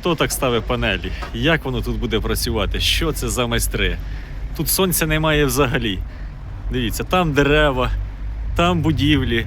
Хто так ставить панелі? Як воно тут буде працювати? Що це за майстри? Тут сонця немає взагалі. Дивіться, там дерева, там будівлі.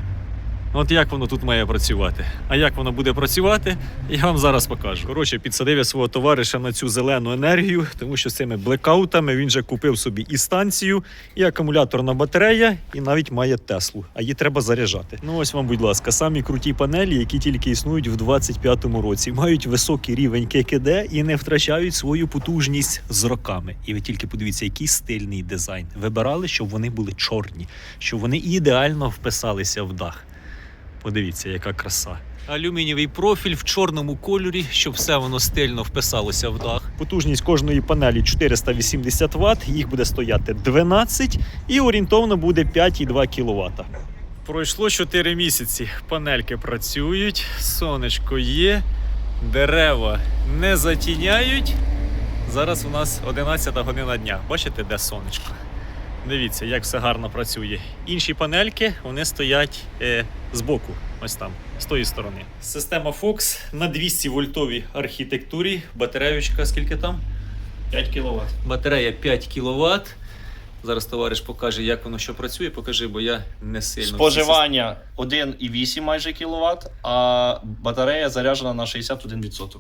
От як воно тут має працювати? А як воно буде працювати, я вам зараз покажу. Коротше, підсадив я свого товариша на цю зелену енергію, тому що з цими блекаутами він же купив собі і станцію, і акумуляторна батарея, і навіть має Теслу. А її треба заряджати. Ну ось вам, будь ласка, самі круті панелі, які тільки існують в 25-му році, мають високий рівень ККД і не втрачають свою потужність з роками. І ви тільки подивіться, який стильний дизайн. Вибирали, щоб вони були чорні, щоб вони ідеально вписалися в дах. Подивіться, яка краса. Алюмінієвий профіль в чорному кольорі, щоб все воно стильно вписалося в дах. Потужність кожної панелі 480 Вт, їх буде стояти 12 і орієнтовно буде 5,2 кВт. Пройшло 4 місяці. Панельки працюють, сонечко є, дерева не затіняють. Зараз у нас 11 година дня. Бачите, де сонечко? Дивіться, як все гарно працює. Інші панельки вони стоять е, збоку, ось там, з тої сторони. Система Fox на 200 вольтовій архітектурі. Батареючка скільки там? 5 кВт. Батарея 5 кВт. Зараз товариш покаже, як воно що працює. Покажи, бо я не сильно. Споживання 1,8 майже кВт, а батарея заряджена на 61%.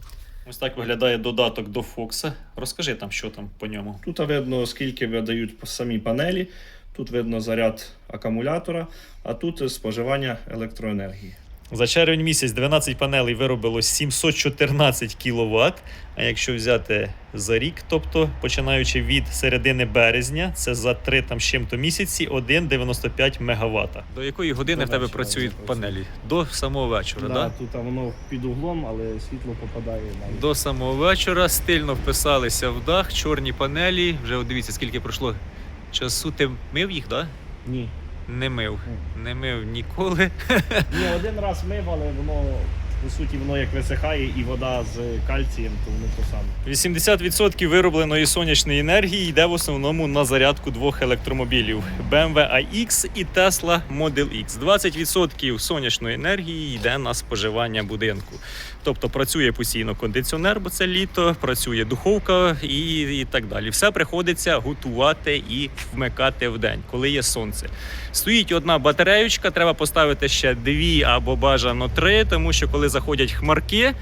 Ось так виглядає додаток до Фокса. Розкажи там, що там по ньому. Тут видно, скільки видають самі панелі. Тут видно заряд акумулятора, а тут споживання електроенергії. За червень місяць 12 панелей виробило 714 кВт. А якщо взяти за рік, тобто починаючи від середини березня, це за 3 там з чим-то місяці 1,95 МВт. До якої години До в тебе вечора працюють вони панелі? До самого вечора, Да, да? Тут воно під углом, але світло попадає на До самого вечора стильно вписалися в дах, чорні панелі. Вже от дивіться, скільки пройшло часу. Ти мив їх, так? Ні. Не мив. Не мив ніколи. Ні, один раз мив, але воно по суті воно як висихає і вода з кальцієм, то воно то саме. 80% виробленої сонячної енергії йде в основному на зарядку двох електромобілів BMW iX і Tesla Model X. 20% сонячної енергії йде на споживання будинку. Тобто працює постійно кондиціонер, бо це літо, працює духовка і, і так далі. Все приходиться готувати і вмикати в день, коли є сонце. Стоїть одна батареючка, треба поставити ще дві або бажано три, тому що коли заходять хмарки.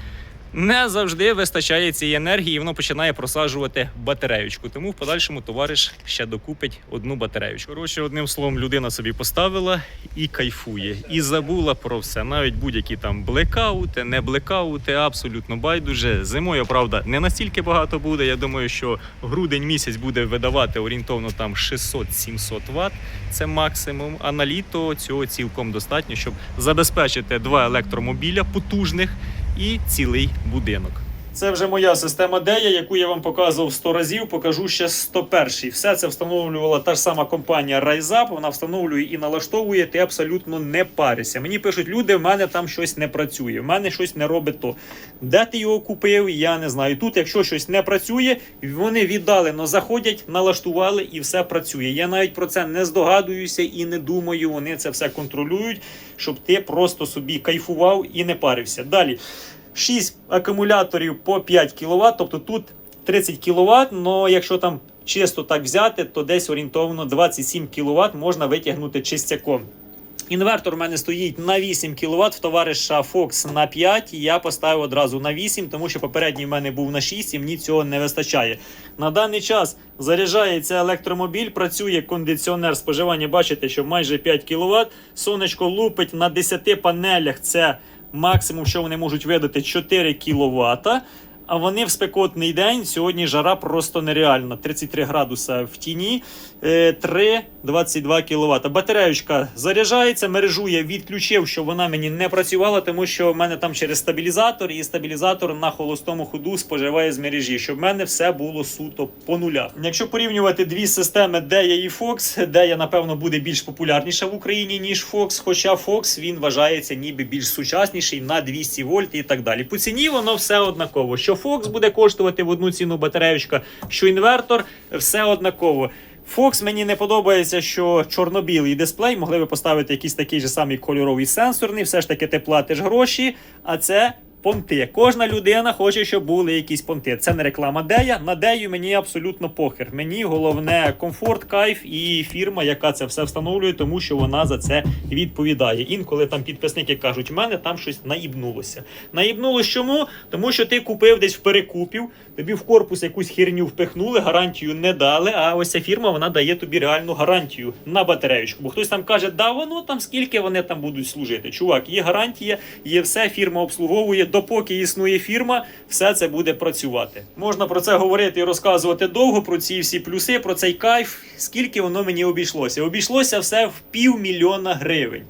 Не завжди вистачає цієї енергії, і воно починає просаджувати батареючку. Тому в подальшому товариш ще докупить одну батареючку. Коротше, одним словом, людина собі поставила і кайфує, і забула про все. Навіть будь-які там блекаути, не блекаути, абсолютно байдуже. Зимою, правда, не настільки багато буде. Я думаю, що грудень місяць буде видавати орієнтовно там 600-700 Вт. Це максимум. А на літо цього цілком достатньо, щоб забезпечити два електромобіля потужних і цілий будинок. Це вже моя система Дея, яку я вам показував 100 разів. Покажу ще 101. Все це встановлювала та ж сама компанія RiseUp. Вона встановлює і налаштовує. Ти абсолютно не паришся. Мені пишуть люди, в мене там щось не працює, в мене щось не робить то. Де ти його купив? Я не знаю. Тут, якщо щось не працює, вони віддалено заходять, налаштували і все працює. Я навіть про це не здогадуюся і не думаю. Вони це все контролюють, щоб ти просто собі кайфував і не парився. Далі. 6 акумуляторів по 5 кВт, тобто тут 30 кВт, але якщо там чисто так взяти, то десь орієнтовно 27 кВт можна витягнути чистяком. Інвертор у мене стоїть на 8 кВт, в товариша Fox на 5. Я поставив одразу на 8, тому що попередній в мене був на 6 і мені цього не вистачає. На даний час заряджається електромобіль, працює кондиціонер споживання. Бачите, що майже 5 кВт. Сонечко лупить на 10 панелях. Це максимум, що вони можуть видати 4 кВт. А вони в спекотний день сьогодні жара просто нереальна. 33 градуса в тіні, е, 3 22 кВт. Батареючка заряджається, мережу я відключив, щоб вона мені не працювала, тому що в мене там через стабілізатор, і стабілізатор на холостому ходу споживає з мережі, щоб в мене все було суто по нулях. Якщо порівнювати дві системи, Дея і Fox, Дея, напевно, буде більш популярніша в Україні, ніж Fox, хоча Fox він вважається ніби більш сучасніший на 200 вольт і так далі. По ціні воно все однаково. Що Fox буде коштувати в одну ціну батареючка, що інвертор, все однаково. Fox мені не подобається, що чорно-білий дисплей могли би поставити якийсь такий же самий кольоровий сенсорний. Все ж таки ти платиш гроші, а це понти. Кожна людина хоче, щоб були якісь понти. Це не реклама Дея. На Дею мені абсолютно похер. Мені головне комфорт, кайф і фірма, яка це все встановлює, тому що вона за це відповідає. Інколи там підписники кажуть, в мене там щось наїбнулося. Наїбнулося чому? Тому що ти купив десь в перекупів, тобі в корпус якусь херню впихнули, гарантію не дали. А ось ця фірма вона дає тобі реальну гарантію на батареючку. Бо хтось там каже, да воно там скільки вони там будуть служити. Чувак, є гарантія, є все, фірма обслуговує. Допоки існує фірма, все це буде працювати. Можна про це говорити і розказувати довго про ці всі плюси, про цей кайф. Скільки воно мені обійшлося? Обійшлося все в півмільйона гривень.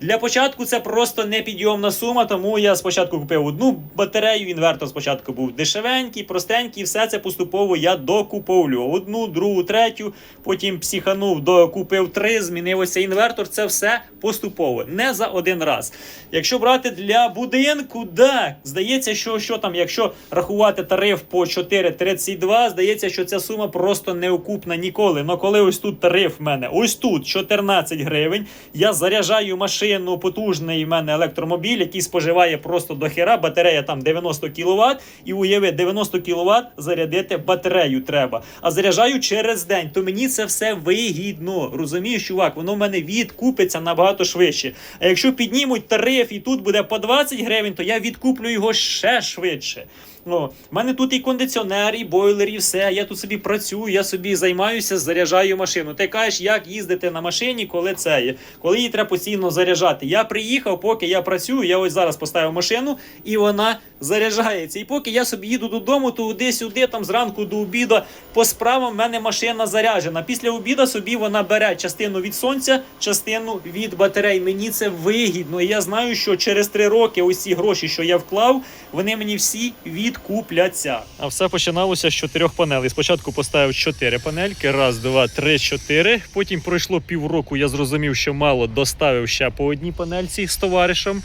Для початку це просто непідйомна сума, тому я спочатку купив одну батарею. Інвертор спочатку був дешевенький, простенький. Все це поступово я докуповлював. Одну, другу, третю. Потім психанув, докупив три, змінив ось цей інвертор. Це все поступово, не за один раз. Якщо брати для будинку, да, здається, що, що там, якщо рахувати тариф по 4,32, здається, що ця сума просто неокупна ніколи. Но коли ось тут тариф в мене, ось тут 14 гривень, я заряджаю машину, потужний в мене електромобіль, який споживає просто до хера, батарея там 90 кВт, і уяви, 90 кВт зарядити батарею треба. А заряджаю через день, то мені це все вигідно. Розумієш, чувак, воно в мене відкупиться набагато швидше. А якщо піднімуть тариф і тут буде по 20 гривень, то я відкуплю його ще швидше. Ну, в мене тут і кондиціонер, і бойлер, і все. Я тут собі працюю, я собі займаюся, заряджаю машину. Ти кажеш, як їздити на машині, коли це є, коли її треба постійно заряджати. Я приїхав, поки я працюю, я ось зараз поставив машину, і вона заряджається. І поки я собі їду додому, туди-сюди, там зранку до обіду, по справам в мене машина заряджена. Після обіду собі вона бере частину від сонця, частину від батарей. Мені це вигідно. І я знаю, що через три роки ці гроші, що я вклав, вони мені всі відкупляться. А все починалося з чотирьох панелей. Спочатку поставив чотири панельки: раз, два, три, чотири. Потім пройшло півроку. Я зрозумів, що мало доставив ще по одній панельці з товаришем.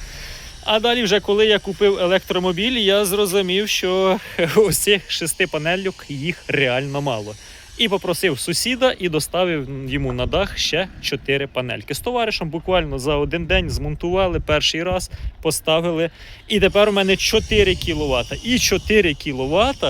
А далі, вже коли я купив електромобіль, я зрозумів, що ось цих шести панельок їх реально мало. І попросив сусіда і доставив йому на дах ще чотири панельки. З товаришем буквально за один день змонтували перший раз, поставили. І тепер у мене 4 кВт. І 4 кВт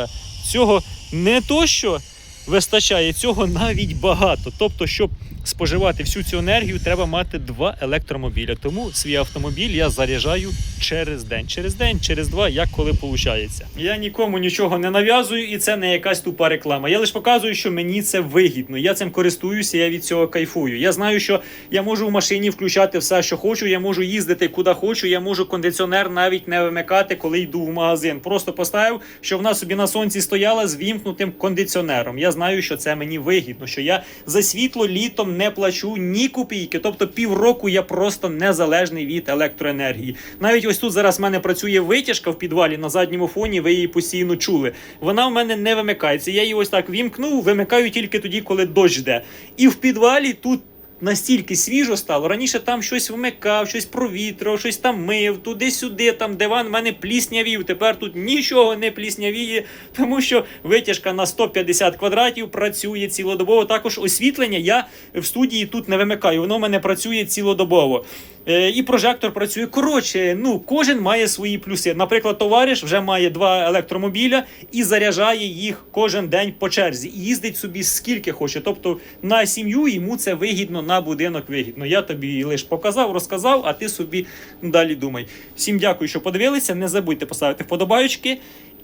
цього не то, що вистачає, цього навіть багато. Тобто, щоб споживати всю цю енергію, треба мати два електромобіля. Тому свій автомобіль я заряджаю через день. Через день, через два, як коли виходить. Я нікому нічого не нав'язую, і це не якась тупа реклама. Я лише показую, що мені це вигідно. Я цим користуюся, я від цього кайфую. Я знаю, що я можу в машині включати все, що хочу. Я можу їздити куди хочу. Я можу кондиціонер навіть не вимикати, коли йду в магазин. Просто поставив, що вона собі на сонці стояла з вімкнутим кондиціонером. Я знаю, що це мені вигідно, що я за світло літом не плачу ні копійки. Тобто півроку я просто незалежний від електроенергії. Навіть ось тут зараз в мене працює витяжка в підвалі на задньому фоні. Ви її постійно чули. Вона в мене не вимикається. Я її ось так вімкнув, вимикаю тільки тоді, коли дощ йде. І в підвалі тут. Настільки свіжо стало. Раніше там щось вмикав, щось провітрив, щось там мив, туди-сюди, там диван в мене пліснявів. Тепер тут нічого не пліснявіє, тому що витяжка на 150 квадратів працює цілодобово. Також освітлення я в студії тут не вимикаю. Воно в мене працює цілодобово. Е, і прожектор працює. Коротше, ну кожен має свої плюси. Наприклад, товариш вже має два електромобіля і заряджає їх кожен день по черзі. І їздить собі скільки хоче. Тобто на сім'ю йому це вигідно, на будинок вигідно. Я тобі лише показав, розказав, а ти собі далі думай. Всім дякую, що подивилися. Не забудьте поставити вподобайки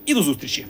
і до зустрічі.